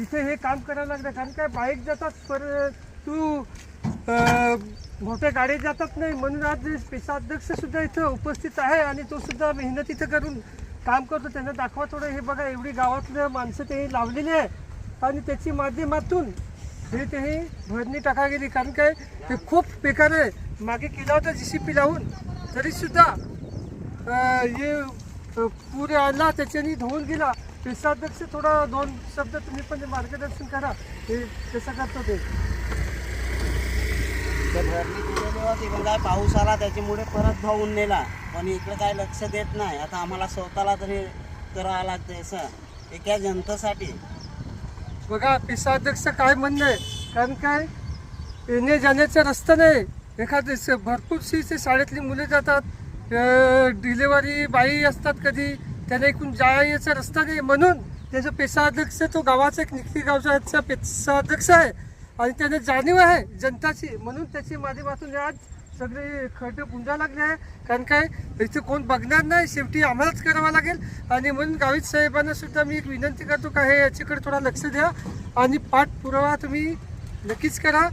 तिथे हे काम करायला लागलं कारण काय बाईक जातात पर तू मोठ्या गाड्या जातात नाही म्हणून आज पेशाध्यक्ष सुद्धा इथं उपस्थित आहे आणि तो सुद्धा मेहनत इथं करून काम करतो. त्यांना दाखवा थोडं हे बघा एवढी गावातलं माणसं ते लावलेली आहे. आणि त्याची माध्यमातून हे ते हे भरणी टाका गेली कारण काय ते खूप बेकार आहे. मागे केला होता जी सी पी लावून तरीसुद्धा हे पूर आला त्याच्यानी धुवून गेला. पेशाध्यक्ष थोडा दोन शब्द तुम्ही पण मार्गदर्शन करा. हे कसं करतो ते? काय पाऊस आला त्याच्यामुळे परत धावून नेला. पण इकडे काय लक्ष देत नाही. आता आम्हाला स्वतःला तरी करावं लागतं असं. एका जनतेसाठी. बघा पेशाध्यक्ष काय म्हणणं आहे? कारण काय? येणे जाण्याचा रस्ता नाही. एखादे स- भरपूरशी शाळेतली मुलं जातात. डिलेवरी बाई असतात कधी. त्यांना इकडून जायचा रस्ता नाही म्हणून त्याचा पेशाध्यक्ष तो गावाचा एक निखती गावचा पेशाध्यक्ष आहे. आणि त्याने जाणीव आहे जनताची म्हणून त्याच्या माध्यमातून आज सगळे खड्डे पुंजा लागले आहे. कारण काय इथे कोण बघणार नाही शेवटी आम्हालाच करावं लागेल. आणि म्हणून गावित साहेबांना सुद्धा मी एक विनंती करतो का हे याच्याकडे थोडा लक्ष द्या. आणि पाठपुरावा तुम्ही नक्कीच करा.